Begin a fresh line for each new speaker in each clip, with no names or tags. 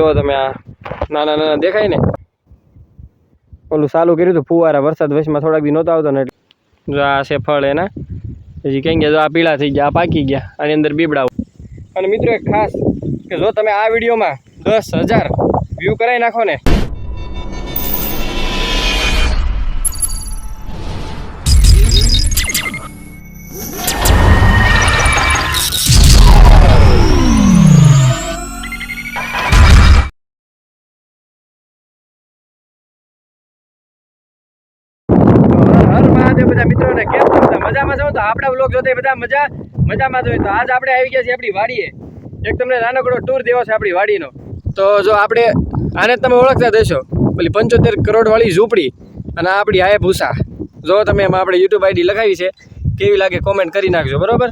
જો તમે આ નાના નાના દેખાય ને, ઓલું ચાલુ કર્યું હતું ફુવારા, વરસાદ વચમાં થોડાક બી નહોતો આવતો ને એટલે. જો આ છે ફળ એના. પછી કઈ ગયા જો આ પીળા થઈ ગયા, આ પાકી ગયા, આની અંદર બીબડા અને મિત્રો એક ખાસ કે જો તમે આ વિડીયોમાં દસ હજાર વ્યૂ કરાવી નાખો ને હર મહાદેવ બધા મિત્રોને કેમ છો? બધા મજામાં છો? તો આપણા બ્લોગ જોતા બધા મજા મજામાં જોઈએ તો આજ આપણે આવી ગયા છીએ આપણી વાડીએ. એક તમને નાનકડો ટૂર દેવો છે આપણી વાડીનો. તો જો આપણે આને તમે ઓળખતા દેશો પેલી પંચોતેર કરોડવાળી ઝૂંપડી અને આપણી આયે ભૂસા. જો તમે એમાં આપણે યુટ્યુબ આઈડી લખાવી છે, કેવી લાગે કોમેન્ટ કરી નાખજો, બરોબર?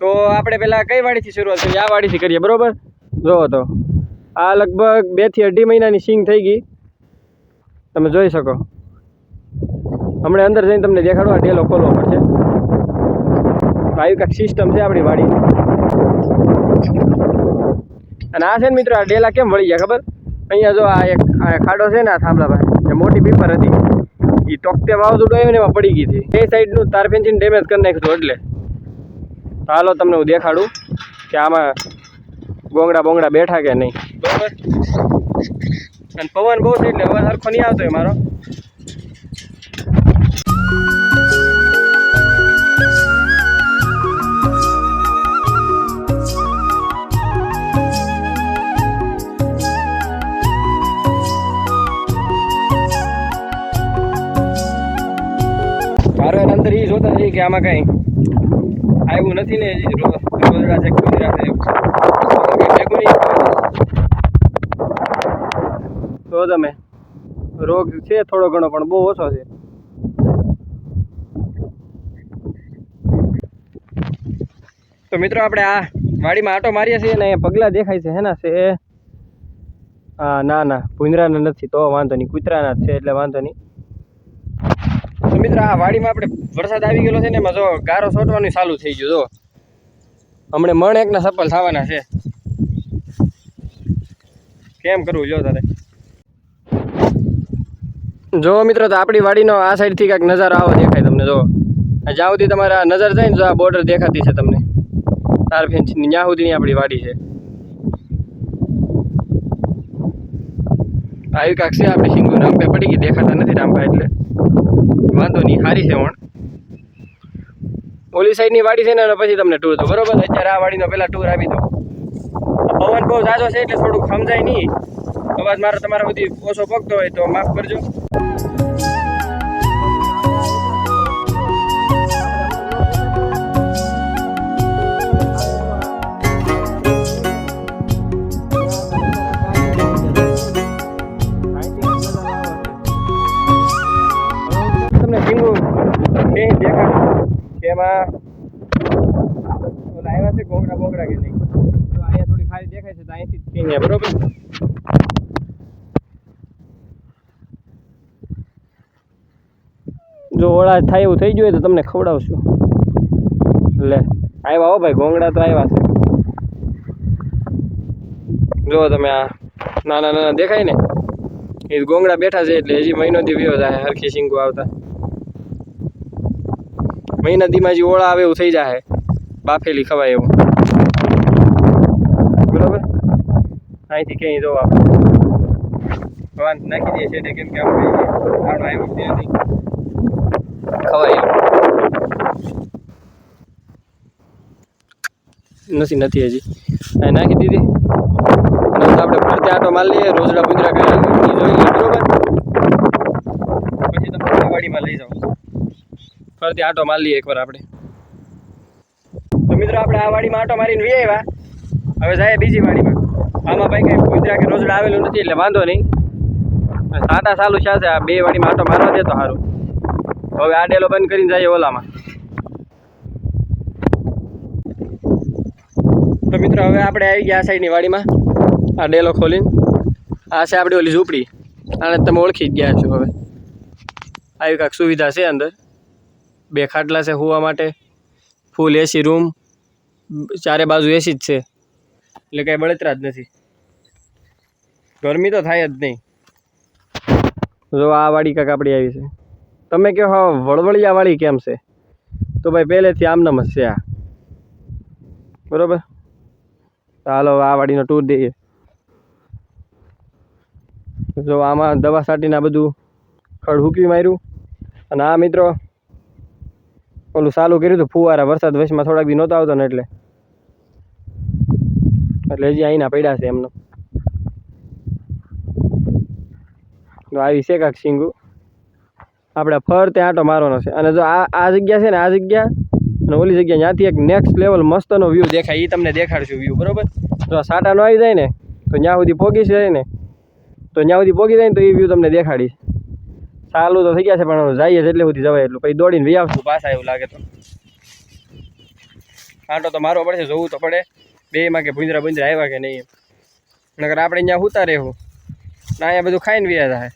તો આપણે પહેલાં કઈ વાડીથી શરૂઆત કરીએ? આ વાડીથી કરીએ, બરોબર? જોવો તો, આ લગભગ બેથી અઢી મહિનાની સિંગ થઈ ગઈ. તમે જોઈ શકો. હમણાં અંદર જઈને તમને દેખાડવા ડેલો ખોલવો પડશે. આવી કાંઈક સિસ્ટમ છે આપણી વાડી. અને આ છે ને મિત્રો, આ ડેલા કેમ વળી ગયા ખબર? અહીંયા જો આ એક ખાડો છે ને આ થાંભલા પાસે એ મોટી પીપર હતી એ ટોકતે વાવાઝોડું આવ્યું ને એમાં પડી ગઈ હતી. એ સાઈડનું તાર ફેન્સીને ડેમેજ કરી નાખ્યું એટલે. હાલો તમને હું દેખાડું કે આમાં ગોંગડા બોંગડા બેઠા કે નહીં. બરાબર. અને પવન બહુ છે એટલે અવાજ સરખો નહીં આવતો મારો મારો જોતા કે આમાં કાંઈ આવ્યું નથી ને રોજડા છે. ગુજરાત તો તમે રોગ છે થોડો ઘણો, પણ બહુ ઓછો છે. તો મિત્રો આપણે આ વાડીમાં આટો મારીએ છીએ ને પગલા દેખાય છે હેના છે. હા ના ના ભૂંદરાના નથી, તો વાંધો નહીં, કૂતરાના જ છે, એટલે વાંધો નહીં. મિત્ર, આ વાડીમાં આપણે વરસાદ આવી ગયેલો છે ને એમાં જો ગારો છોટવાનું ચાલુ થઈ ગયું, જો. હમણે મણ એકના સફળ થવાના છે. કેમ કરવું, જો તારે? જો મિત્રો, તો આપણી વાડીનો આ સાઈડથી કાંઈક નજારો આવો દેખાય તમને, જો. આ જ્યાં તમારા નજર જાય ને, જો આ બોર્ડર દેખાતી છે તમને. તાર ફેન્સની ત્યાં સુધીની આપણી વાડી છે. આવી કાંક છે, આપણી સિંગુ રામભાઈ પડી ગઈ દેખાતા નથી રામભાઈ એટલે. વાંધો નહીં સારી છે વણ ઓલી સાઈડની વાડી છે ને, અને પછી તમને ટૂર તો બરોબર? અત્યારે આ વાડીનો પહેલાં ટૂર આપી દો અવાજ બહુ ઝાઝો છે, એટલે થોડુંક સમજાય નહીં. અવાજ મારો તમારા સુધી ઓછો પગતો હોય તો માફ કરજો. બે દેખાય. તેમાં આવ્યા છે ગોગડા બોગડા કે નહીં? તો અહીંયા થોડી ખાલી દેખાય છે, તો અહીંથી જ કહીએ બરોબર? જો ઓળા થાય એવું થઈ ગયું તો તમને ખવડાવશું. લે આવ્યા હો ભાઈ, ગોંગડા તો આવ્યા છે. જો તમે આ નાના નાના દેખાય ને, એ ગોંગડા બેઠા છે એટલે હજી મહિનો થી વ્યવસાય હરખી શીંગો આવતા. મહિના દીમાં જે ઓળા આવે એવું થઈ જાય બાફેલી ખવાય એવું. બરાબર? અહીંથી ક્યાંય જવું આપણે. વાંધ નાખી દઈએ છીએ કેમ કે આપણે ખવાય એવું. નથી નથી હજી. અહીં નાખી દીધી. આપણે ફરતે આટો મારી લઈએ, રોજડા ગુંદરા કરી જોઈ લઈએ બરોબર? પછી તમે વાડીમાં લઈ જાઓ. ફરતે આટો મારી લઈએ એકવાર આપણે. તો મિત્રો આપણે આ વાડીમાં આટો મારીને વી આવ્યા. હવે જાય બીજી વાડીમાં. આમાં ભાઈ કંઈ ગુંદરા કે રોજડા આવેલું નથી, એટલે વાંધો નહીં. સાટા સાલું છે આ બે વાડીમાં આટો મારવા દે તો સારું હવે આ ડેલો બંધ કરીને જઈએ ઓલામાં. તો મિત્રો હવે આપણે આવી ગયા આ સાઈડની વાડીમાં, આ ડેલો ખોલીને. આ છે આપણી ઓલી ઝૂંપડી. આને તમે ઓળખી જ ગયા છો હવે. આવી કાંઈક સુવિધા છે અંદર. બે ખાટલા છે હોવા માટે. ફૂલ એસી રૂમ ચારે બાજુ એસી જ છે. એટલે કાંઈ બળતરા જ નથી. ગરમી તો થાય જ નહીં. જો આ વાડી કાંક આપણી આવી છે. તમે કહો, હા વળવળિયા વાળી કેમ છે? તો ભાઈ પહેલેથી આમનામ જ છે આ. બરોબર? ચાલો આ વાડીનો ટૂર દઈએ. જો આમાં દવા છાંટીને આ બધું ખડ હૂકી માર્યું. અને આ મિત્રો ઓલું ચાલુ કર્યું હતું ફુવારા, વરસાદ વચમાં થોડાક દી નહોતો આવતો ને એટલે. એટલે હજી અહીંના પડ્યા છે એમનો. તો આવી છે કાંક સિંગુ. આપણે ફરતે આંટો મારવાનો છે. અને જો આ આ જગ્યા છે ને, આ જગ્યા અને ઓલી જગ્યા ત્યાંથી એક નેક્સ્ટ લેવલ મસ્તનો વ્યૂ દેખાય એ તમને દેખાડશું વ્યૂ બરાબર? જો આ સાટા આવી જાય ને, તો ત્યાં સુધી પોગી જાય ને, તો ત્યાં સુધી પોગી જાય ને, તો એ વ્યૂ તમને દેખાડીશ ચાલુ તો થઈ ગયા છે, પણ જઈએ એટલે સુધી જવાય એટલું. પછી દોડીને વી આવશું પાછા, એવું લાગે તો. કાંટો તો મારવો પડશે, જોવું તો પડે. બેમાં કે ભૂંજરા ભૂંજરા આવ્યા કે નહીં. નકર આપણે અહીંયા ઉતા રહેવું. ના અહીંયા બધું ખાઈને વ્યા થાય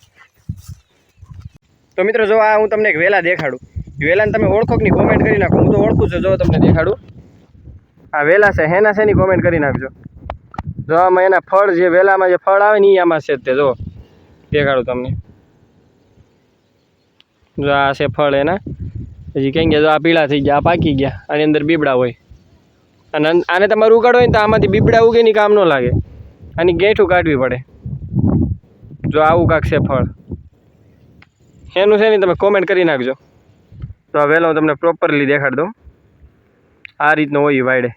તો મિત્રો, જો આ હું તમને એક વેલા દેખાડું. વેલાને તમે ઓળખો કે નહીં કોમેન્ટ કરી નાખો. હું તો ઓળખું છું, જો તમને દેખાડું. આ વેલા છે, હેના છે ની કોમેન્ટ કરી નાખજો. જો આમાં એના ફળ, જે વેલામાં જે ફળ આવે ને એ આમાં છે તે, જો. દેખાડું તમને. જો આ છે ફળ એના. હજી કંઈ ગયા જો આ પીળા થઈ ગયા, આ પાકી ગયા, આની અંદર બીબડા હોય. અને આને તમારે ઉગાડો હોય ને તો આમાંથી બીબડા ઉગે ની કામ ન લાગે. આની ગેઠું કાઢવી પડે. જો આવું કાંક છે ફળ. એનું છે ને તમે કોમેન્ટ કરી નાખજો. તો આ વહેલો હું તમને પ્રોપરલી દેખાડી દઉં. આ રીતનું હોય વાયડે.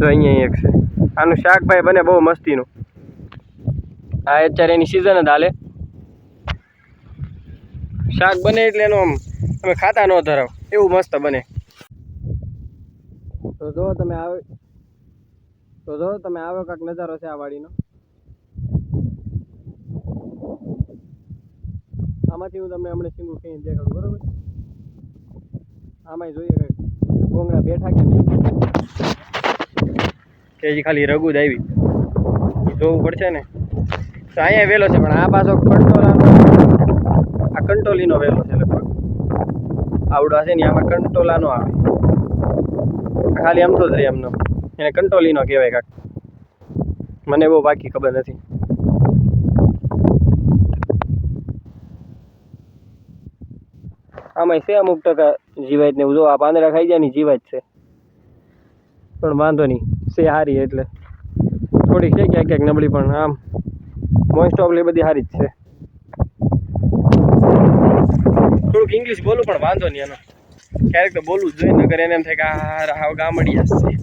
તો અહીંયા એક છે. આનું શાકભાઈ બને બહુ મસ્તીનું. આ અત્યારે એની સિઝન જ હાલે. શાક બને એટલે એનું આમ તમે ખાતા ન ધરાવ. એવું મસ્ત બને. તો જો તમે આવે તો જો તમે આવો કાંક નજારો છે આ વાડીનો. આમાંથી હું તમને હમણાં સિંગુ કહીને દેખાડું બરોબર? આમાંય જોઈએ કંઈક. ગોંગડા બેઠા કે નહીં? કે હજી ખાલી રગુ જ આવી. જોવું પડશે ને. તો અહીંયા વહેલો છે પણ આ પાછો કંટોલાનો કંટોલીનો વેલો છે લગભગ. આવડો છે ને આમાં કંટોલાનો આવે. ખાલી આમ તો જ રહે એમનો. એને કંટોલીનો કહેવાય કાંક. મને બહુ બાકી ખબર નથી. આમાં છે અમુક ટકા જીવાત ને એવું. જો આ પાંદડા ખાઈ જાય ને જીવાત છે. પણ વાંધો નહીં. છે સારી એટલે. થોડીક છે ક્યાંક ક્યાંક નબળી પણ આમ. મોસ્ટ ઓફલી બધી સારી જ છે. થોડુંક ઇંગ્લિશ બોલું પણ વાંધો નહીં એનો. ક્યારેક તો બોલવું જ જોઈએ નગર એને એમ થાય કે આ હાવ ગામડિયા છે.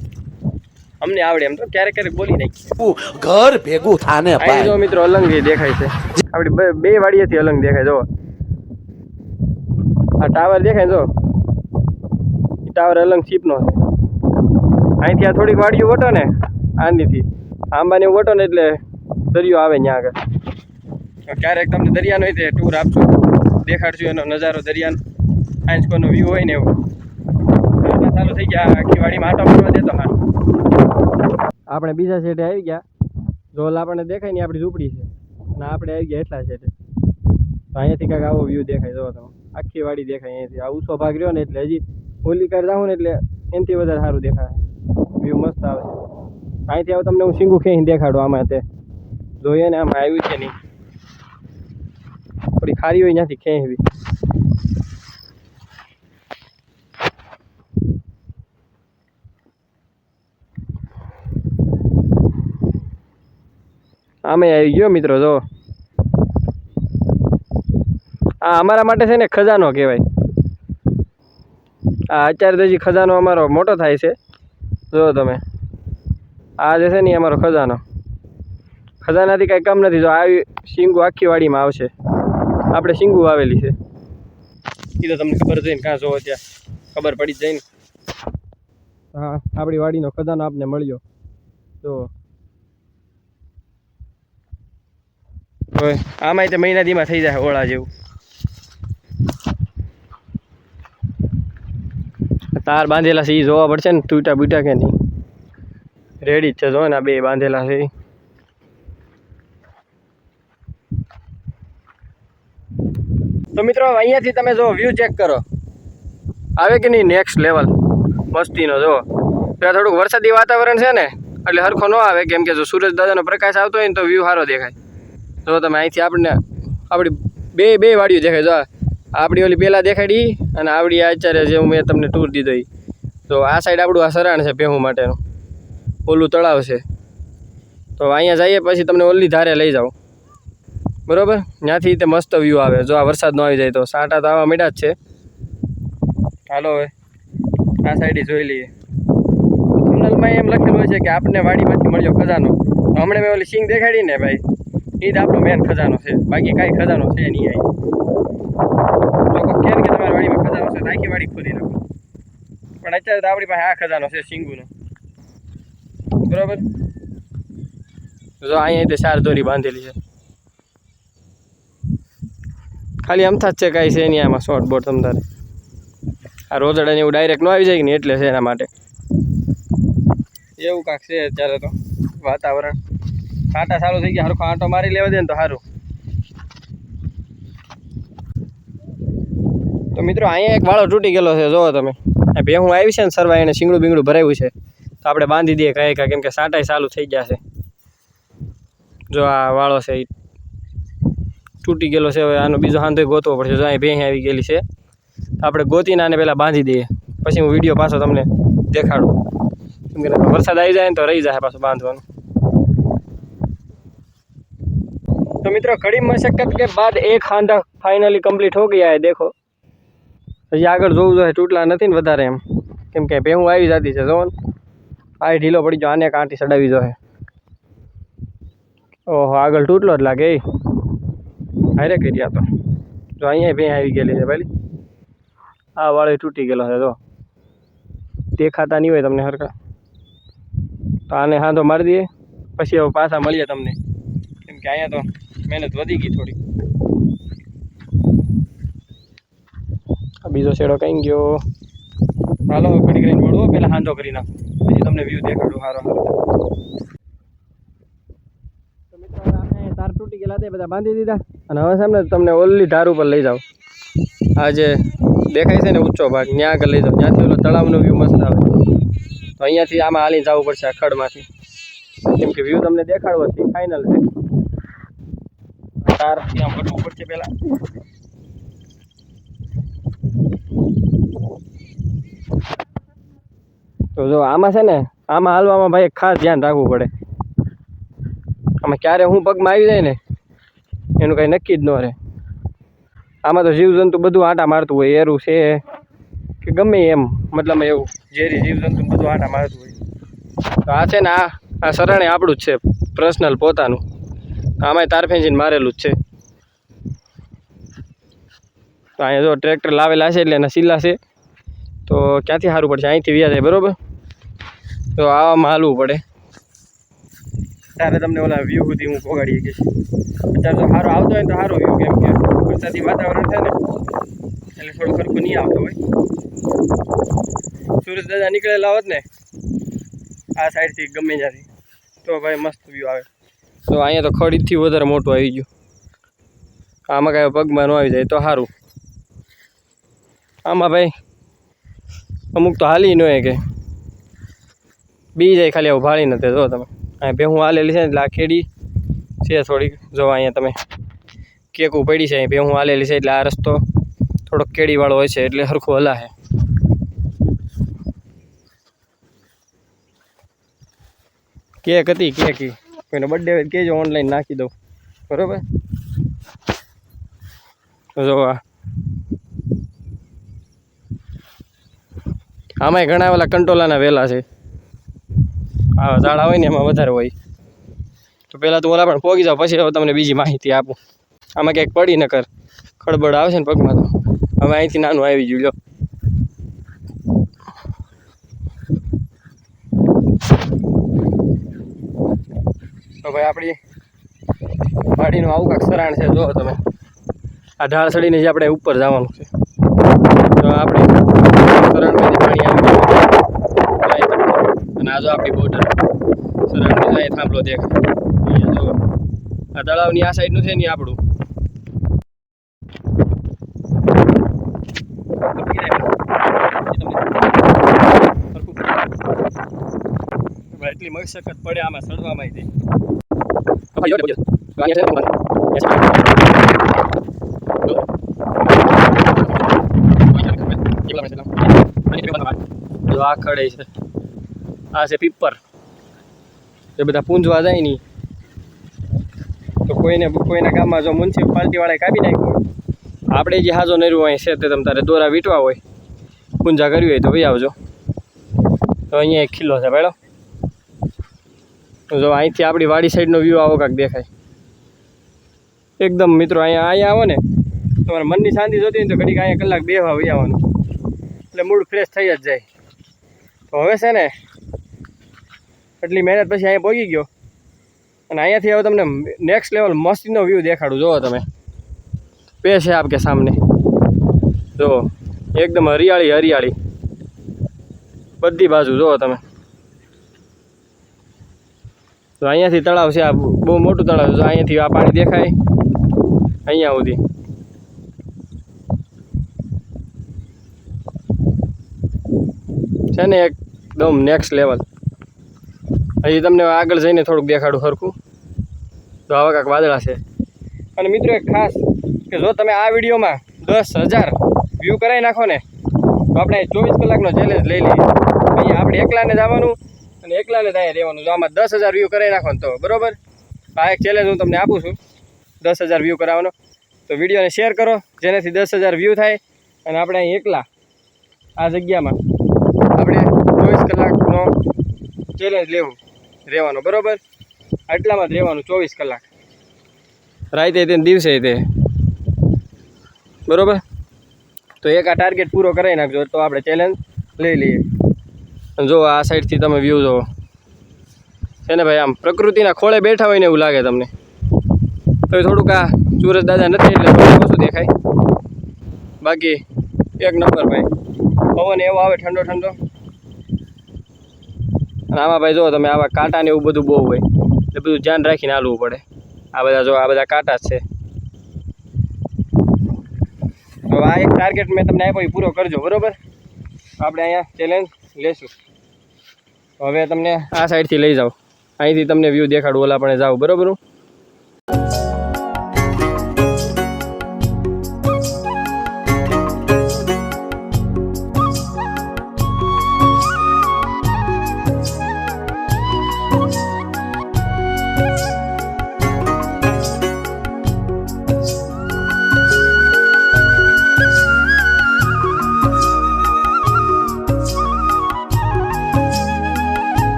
અમને આવડે એમ તો ક્યારેક ક્યારેક બોલી નાખીએ.
ઘર ભેગું થાને ભાઈ.
જો મિત્રો અલંગ દેખાય છે. આપણી બે- વાડીએથી અલંગ દેખાય જો આ ટાવર દેખાય જો ટાવર અલંગ છીપનો છે. અહીંથી આ થોડીક વાડીઓ વટો ને આંદીથી આંબાને એવું વટો ને એટલે દરિયો આવે ત્યાં આગળ. ક્યારેક તમને દરિયાનો તે ટૂર આપશું. દેખાડશું એનો નજારો દરિયાનો. આંચકોનો વ્યૂ હોય ને એવો. સારું થઈ ગયા આખી વાડીમાં આટો મારવા દેતો હાર આપણે બીજા સેટે આવી ગયા. ઢોલ આપણને દેખાય ને આપણી ઝૂંપડી છે. અને આપણે આવી ગયા એટલા છે તો અહીંયાથી કાંઈક આવો વ્યૂ દેખાય, જોવો તમે. આખી વાડી દેખાય અહીંયાથી. આ ઊંચો ભાગ રહ્યો ને એટલે હજી હોલી કાર જાઉં ને એટલે એનાથી વધારે સારું દેખાય. વ્યૂ મસ્ત આવે અહીંથી આવો તમને હું સિંગુ ખેંચીને દેખાડું આમાં તે. જોઈએ ને આમાં આવ્યું છે નહીં. થોડી ખારી હોય ત્યાંથી ખેંચવી. આમે આવી ગયો મિત્રો, જો. આ અમારા માટે છે ને ખજાનો કહેવાય. આ અત્યારે તો ખજાનો અમારો મોટો થાય છે. જો તમે. આ જે છે ને અમારો ખજાનો. ખજાનાથી કાંઈ કામ નથી, જો આવી શીંગો આખી વાડીમાં આવશે. આપણે શીંગુ વાવેલી છે. એ તો તમને ખબર જઈને ને કાં જોવો ત્યાં. ખબર પડી જાય ને. હા આપણી વાડીનો ખજાનો આપને મળ્યો. તો આમાં તે મહિના દીમાં થઈ જાય ઓળા જેવું. તાર બાંધેલા છે એ જોવા પડશે ને તૂટા બૂટા કે નહીં. રેડી જ છે જો ને આ બે બાંધેલા છે તો મિત્રો અહીંયાથી તમે જો વ્યૂ ચેક કરો. આવે કે નહીં નેક્સ્ટ લેવલ મસ્તીનો જો ત્યાં થોડુંક વરસાદી વાતાવરણ છે ને, એટલે હરખો ન આવે, કેમ કે જો સૂરજ દાદાનો પ્રકાશ આવતો હોય ને તો વ્યૂ સારો દેખાય. જો તમે, અહીંથી આપણને, આપણી બે બે વાડીઓ દેખાય. જો આપણી ઓલી પહેલાં દેખાડી અને આવડી આ અત્યારે જે મેં તમને ટૂર દીધો તો આ સાઈડ આપણું આ સરાણ છે ભેહું માટેનું. ઓલું તળાવ છે. તો અહીંયા જઈએ, પછી તમને ઓલી ધારે લઈ જાઓ. બરોબર? ત્યાંથી તે મસ્ત વ્યૂ આવે. જો આ વરસાદ ન આવી જાય તો. સાંટા તો આવા મીડા જ છે. હાલો હવે. આ સાઈડ જોઈ લઈએ. થંબનેલમાં એમ લખેલું હોય છે કે આપણને વાડીમાંથી મળ્યો ખજાનો. હમણાં મેં ઓલી સિંગ દેખાડી ને ભાઈ. એ જ આપણો મેન ખજાનો છે. બાકી કાંઈ ખજાનો છે નહીં અહીં. લોકો કે તમારી વાડીમાં ખજાનો છે? આખી વાડી ખોદી નાખો. પણ અત્યારે તો આપણી પાસે આ ખજાનો છે, સિંગુનો. બરાબર? જો અહીંયા તે ચાર દોરી બાંધેલી છે. ખાલી અમથા જ છે કાંઈ છે નહીં આમાં શોર્ટ બોર્ડ તમતારે આ રોજડાને એવું ડાયરેક્ટ ન આવી જાય કે ને એટલે છે એના માટે. એવું કાંક છે અત્યારે તો, વાતાવરણ. કાંટા સારું થઈ ગયા સારું આંટો મારી લેવા દે ને તો સારું તો મિત્રો, અહીંયા એક વાળો તૂટી ગયેલો છે, જોવો તમે. ભે ભેહું આવી છે ને સરવા, એને શીંગડું બીંગડું ભરાયું છે. તો આપણે બાંધી દઈએ કાંઈ કેમ કે સાંટાઈ ચાલુ થઈ ગયા છે. જો આ વાળો છે એ તૂટી ગયેલો છે હવે આનો બીજો હાંધો ગોતવો પડશે જો અહીં ભેંસ આવી ગયેલી છે તો આપણે ગોતીને આને પહેલાં બાંધી દઈએ પછી હું વિડીયો પાછો તમને દેખાડું કેમ કે નહીંતર વરસાદ આવી જાય ને તો રહી જાય પાછું બાંધવાનું तो मित्रों कड़ी मशक्कत के बाद एक हांधा फाइनली કમ્પ્લીટ હો ગયા હે દેખો હજી આગળ જોવું જોઈએ તૂટલા નથી ને વધારે એમ કેમ કે ભેહું આવી જતી છે જોવો ને આ ઢીલો પડી ગયો આને કાંટી ચડાવી જોઈએ ઓહો આગળ તૂટલો જ લાગે એ હારે કરી તો. જો અહીંયા ભેં આવી ગયેલી છે ભાઈ આ વાળો તૂટી ગયેલો છે, જો. દેખાતા નહીં હોય તમને હરખા. તો આને હાંધો મારી દઈએ, પછી હવે પાછા મળીએ તમને. કેમ કે અહીંયા તો મહેનત વધી ગઈ થોડી બીજો શેડો કઈ ગયો? હાલો ઘડી કરીને મળવો પહેલાં હાંધો કરી નાખો. પછી તમને વ્યૂ દેખાડું સારો સારો તો તાર તૂટી ગયેલા તે બધા બાંધી દીધા. અને હવે સામે તમને ઓલી ધાર ઉપર લઈ જાઓ આ જે દેખાય છે ને ઊંચો ભાગ, ત્યાં આગળ લઈ જાઓ ત્યાંથી ઓલો તળાવનો વ્યૂ મસ્ત આવે. તો અહીંયાથી આમાં હાલી જવું પડશે આ ખડમાંથી. કેમ કે વ્યૂ તમને દેખાડવો છે ફાઇનલ છે. તાર ત્યાં ભરવું પડશે પહેલાં. તો જો આમાં છે ને, આમાં હાલવામાં ભાઈ ખાસ ધ્યાન રાખવું પડે. આમાં ક્યારે હું પગમાં આવી જાય ને એનું કાંઈ નક્કી જ ન રહે. આમાં તો જીવજંતુ બધું આંટા મારતું હોય એરું છે. કે ગમે એમ મતલબ એવું. ઝેરી જીવજંતુ બધું આંટા મારતું હોય. તો આ છે ને આ આ સરણે આપણું જ છે પર્સનલ પોતાનું. આમાંય તારફેંજીને મારેલું જ છે. તો અહીંયા જો ટ્રેક્ટર લાવેલા છે એટલે એના સિલ્લા છે. તો ક્યાંથી સારું પડશે? અહીંથી વ્યા બરાબર? તો આવામાં હાલવું પડે. ત્યારે તમને ઓલા વ્યૂ સુધી હું પોગાડી શકીશ. અત્યારે તો સારો આવતો હોય તો સારો વ્યૂ કેમ કે વરસાદી વાતાવરણ છે ને, એટલે થોડું ખરખું નહીં આવતો હોય. સુરેશ દાદા નીકળેલા હોત ને, આ સાઈડથી ગમે ત્યાંથી. તો ભાઈ મસ્ત વ્યૂ આવે. તો અહીંયા તો ખડીથી વધારે મોટું આવી ગયું. આમાં કાંઈ પગમાં ન આવી જાય તો સારું આમાં ભાઈ, અમુક તો હાલી ન હોય કે. બી જાય ખાલી આવું ભાળી નથી જો તમે. અહીંયા ભેહું આલેલી છે એટલે આ ખેડી છે થોડીક. જો અહીંયા તમે કેક ઉપડી છે અહીં ભેહું આલેલી છે એટલે આ રસ્તો થોડોક કેડીવાળો હોય છે એટલે સરખું હલાશે કેક હતી, કેક કોઈનો બર્થડે હોય કહેજો ઓનલાઈન નાખી દઉં. બરોબર? જોવા આમાંય ઘણા ઓલા કંટોલાના વેલા છે. ઝાડા હોય ને એમાં વધારે હોય. તો પહેલાં તું ઓલા પણ પોગી જાવ, પછી તમને બીજી માહિતી આપું. આમાં ક્યાંક પડી ન કર. ખડબડ આવશે ને પગમાં તો. હવે અહીંથી નાનું આવી ગયું લો તો ભાઈ આપણી વાડીનું આવું કાંક સરાણ છે જુઓ તમે. આ ઢાળ ચડીને જે આપણે ઉપર જવાનું છે. તો આપણે સરાણમાંથી પાણી આવી. અને આ જો આપણી બોર્ડર સરાણની જાય થાંભલો દેખાય. અહીંયા જુઓ. આ તળાવની આ સાઈડનું છે ને આપણું. એટલી મશક્કત પડે આમાં ચડવામાં તે આ ખડે છે. આ છે પીપર. એ બધા પૂંજવા જાય નહીં તો કોઈને કોઈના ગામમાં જો મ્યુનિસિપાલિટીવાળાએ કાપી નાખ્યું આપણે જે હાજો નર્યું અહીં છે તે તમે તારે દોરા વીટવા હોય, પૂંજા કરવી હોય તો ભાઈ આવજો. તો અહીંયા એક ખીલ્લો છે પેલો જો અહીંથી આપણી વાડી સાઈડનો વ્યૂ આવો કાંક દેખાય. એકદમ મિત્રો અહીંયા અહીંયા આવો ને, તમારા મનની શાંતિ જોતી હોય તો ઘડીક અહીંયા કલાક બેહવા વહી આવવાનું. એટલે મૂડ ફ્રેશ થઈ જ જાય. તો હવે છે ને એટલી મહેનત પછી અહીંયા પહોંચી ગયો. અને અહીંયાથી હવે તમને નેક્સ્ટ લેવલ મસ્તીનો વ્યૂ દેખાડું. જુઓ તમે. પે છે આપકે સામને. જુઓ. એકદમ હરિયાળી હરિયાળી. બધી બાજુ જુઓ તમે. તો અહીંયાથી તળાવ છે આ બહુ મોટું તળાવ છે. અહીંયાથી આ પાણી દેખાય. અહીંયા સુધી. છે ને એકદમ નેક્સ્ટ લેવલ હજી તમને આગળ જઈને થોડુંક દેખાડું સરખું તો આવા કાંક વાદળા છે. અને મિત્રો એક ખાસ કે જો તમે આ વિડીયોમાં દસ હજાર વ્યૂ કરાવી નાખો ને, તો આપણે ચોવીસ કલાકનો ચેલેન્જ લઈ લઈએ. અહીંયા આપણે એકલાને જવાનું અને એકલાને અહીંયા રહેવાનું. જો આમાં દસ હજાર વ્યૂ કરાવી નાખો ને તો, બરોબર? આ એક ચેલેન્જ હું તમને આપું છું. દસ હજાર વ્યૂ કરાવવાનો. તો વિડીયોને શેર કરો, જેનાથી દસ હજાર વ્યૂ થાય. અને આપણે અહીં એકલા આ જગ્યામાં આપણે ચોવીસ કલાકનો ચેલેન્જ લેવું. રહેવાનો, બરોબર? આટલામાં જ રહેવાનું, ચોવીસ કલાક. રાતે તે દિવસે તે. બરાબર? તો એક આ ટાર્ગેટ પૂરો કરાવી નાખજો, તો આપણે ચેલેન્જ લઈ લઈએ. જો આ સાઈડથી તમે વ્યૂ જોવો. છે ને ભાઈ, આમ પ્રકૃતિના ખોળે બેઠા હોય ને એવું લાગે તમને. તો થોડુંક આ સુરજ દાદા નથી એટલે શું દેખાય. બાકી, એક નંબર ભાઈ. પવન એવો આવે ઠંડો ઠંડો. અને આમાં ભાઈ જો તમે આવા કાંટા ને એવું બધું બહુ હોય, એટલે બધું ધ્યાન રાખીને હાલવું પડે. આ બધા જો આ બધા કાંટા છે. તો આ એક ટાર્ગેટ મેં તમને આપ્યો પૂરો કરજો, બરોબર? આપણે અહીંયા ચેલેન્જ લેશું. હવે તમને આ સાઈડથી લઈ જાઓ. અહીંથી તમને વ્યૂ દેખાડું, ઓલા પણ જાઓ, બરોબર? હું?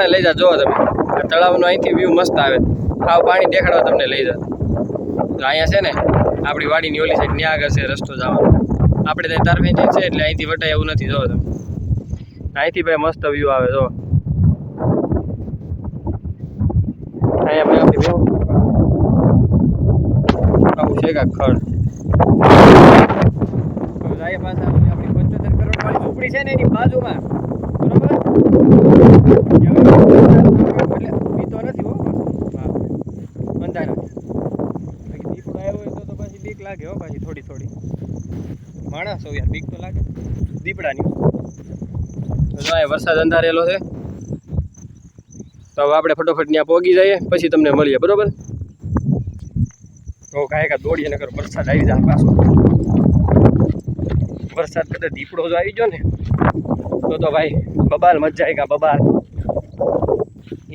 તમને ઓલા પણ લઈ જા જોવો તમે. તળાવનો અહીંથી વ્યૂ મસ્ત આવે. આવ પાણી દેખાડવા તમને લઈ જા તો અહીંયા છે ને, આપણી વાડીની ઓલી સાઈડ ત્યાં આગળ છે, રસ્તો જવાનો. આપણે ત્યાં તારવેજી છે એટલે અહીંથી વટાય એવું નથી, જોવો તમે. અહીંથી ભાઈ મસ્ત વ્યૂ આવે જો અહીંયા આપણી આવું છે કાંઈક ખડ. આપણી પંચોતેર કરોડ વાળી ઝૂંપડી છે ને એની બાજુમાં. બાકી લાગે હો પાછી થોડી થોડી માણસ હો યાર બીક તો લાગે દીપડાની જો વરસાદ અંધારેલો છે તો હવે આપણે ફટોફટ ત્યાં પહોંચી જઈએ પછી તમને મળીએ બરોબર તો કાંઈ કાંઈ દોડીએ વરસાદ આવી જાય પાછો વરસાદ કદાચ દીપડો જો આવી ગયો ને. તો તો ભાઈ, બબાલ મજા ગયા બબાલ.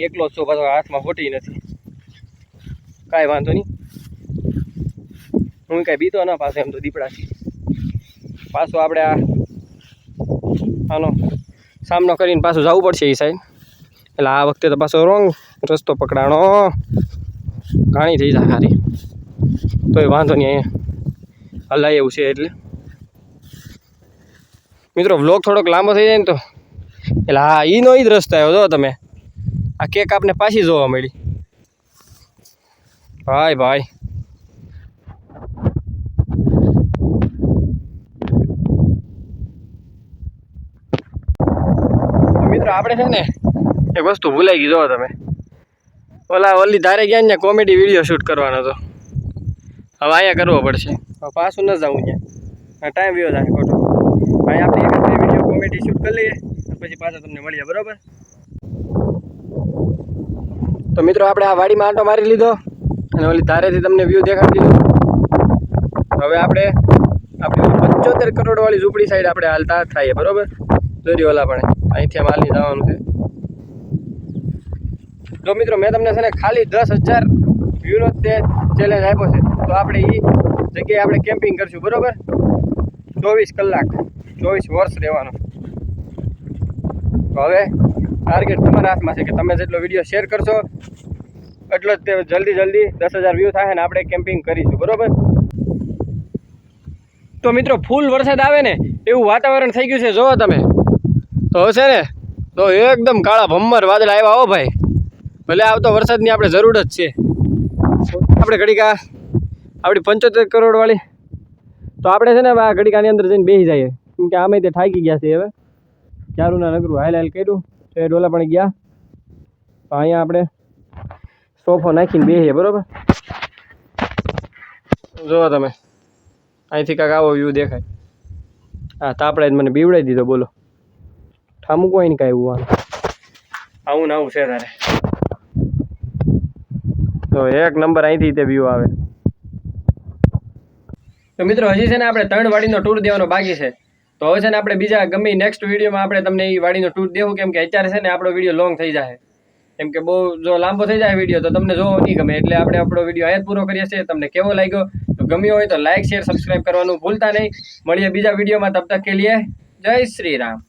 એકલો છો, પાછો હાથમાં ખોટી નથી. કાંઈ વાંધો નહીં. હું કાંઈ બીતો ના પાછો એમ તો દીપડાથી. પાછો આપણે આ આનો સામનો કરીને પાછું જવું પડશે એ સાઈડ. એટલે આ વખતે તો પાછો રોંગ રસ્તો પકડાણો. ઘાણી થઈ જાય સારી તોય વાંધો નહીં અહીંયા. હલાય એવું છે એટલે. મિત્રો વ્લોગ થોડોક લાંબો થઈ જાય ને તો. એટલે હા ઈનો ઈ જ રસ્તો આવ્યો, જો તમે. આ કેક આપને પાછી જોવા મળી. ભાઈ ભાઈ. મિત્રો, આપણે છે ને એક વસ્તુ ભૂલાઈ ગઈ, જો તમે. ઓલા ઓલી ધારે ગયા ને કોમેડી વીડિયો શૂટ કરવાનો હતો. હવે અહીંયા કરવો પડશે. પાછું ન જવું ત્યાં ટાઈમ વ્યો જાય ખોટો. અહીં આપણે એક બે વીડિયો કોમેડી શૂટ કરી લઈએ પછી પાછા તમને મળીએ, બરોબર? તો મિત્રો, આપણે આ વાડીમાં આંટો મારી લીધો અને ઓલી ધારેથી તમને વ્યૂ દેખાડી દીધો. હવે આપણે આપણી પંચોતેર કરોડવાળી ઝૂંપડી સાઈડ આપણે હાલતા થઈએ, બરોબર? દોરી ઓલા પણ. અહીંથી આમ હાલી જવાનું છે. જો મિત્રો, મેં તમને છે ને ખાલી દસ હજાર વ્યૂનો તે ચેલેન્જ આપ્યો છે. તો આપણે એ જગ્યાએ આપણે કેમ્પિંગ કરશું, બરોબર? ચોવીસ કલાક. ચોવીસ વર્ષ રહેવાનું. તો હવે ટાર્ગેટ તમારા હાથમાં છે કે તમે જેટલો વીડિયો શેર કરશો, એટલો જ તે જલ્દી જલ્દી દસ હજાર વ્યૂ થાય ને આપણે કેમ્પિંગ કરીશું, બરાબર? તો મિત્રો ફૂલ વરસાદ આવે ને, એવું વાતાવરણ થઈ ગયું છે, જોવો તમે. તો હશે ને, તો એકદમ કાળા ભમ્મર વાદળા આવ્યા હો ભાઈ. ભલે આવતો વરસાદની આપણે જરૂર જ છે. આપણે ઘડીકા આપણી પંચોતેર કરોડવાળી તો આપણે છે ને આ ઘડીકાની અંદર જઈને બેસી જઈએ. કેમ કે આમે તે થાકી ગયા છે હવે. ચારુના નગરું હાલ હાલ કર્યું તો એ ડોલા પણ ગયા. તો અહીંયા આપણે સોફો નાખીને બેસીએ બરોબર? જુઓ તમે. અહીંથી કાંક આવો વ્યૂ દેખાય. હા તાપડે મને બીવડાવી દીધો બોલો. ઠામું કોઈ ને કાંઈ એવું આવું ને આવું છે તારે. તો એક નંબર અહીંથી તે વ્યૂ આવે. તો મિત્રો હજી છે ને આપણે ત્રણ વાડીનો ટૂર દેવાનો બાકી છે. તો હવે છે ને આપણે બીજા ગમે નેક્સ્ટ વિડીયોમાં આપણે તમને એ વાડીનો ટૂર દેવું કેમ કે અત્યારે છે ને આપણો વીડિયો લોંગ થઈ જાય. કેમ કે બહુ જો લાંબો થઈ જાય વીડિયો તો તમને જોવો નહીં ગમે. એટલે આપણે આપણો વીડિયો અહીંયા પૂરો કરીએ છીએ. તમને કેવો લાગ્યો? તો ગમ્યો હોય તો લાઇક શેર સબસ્ક્રાઈબ કરવાનું ભૂલતા નહીં. મળીએ બીજા વિડીયોમાં તબ તક કે લીએ જય શ્રી રામ.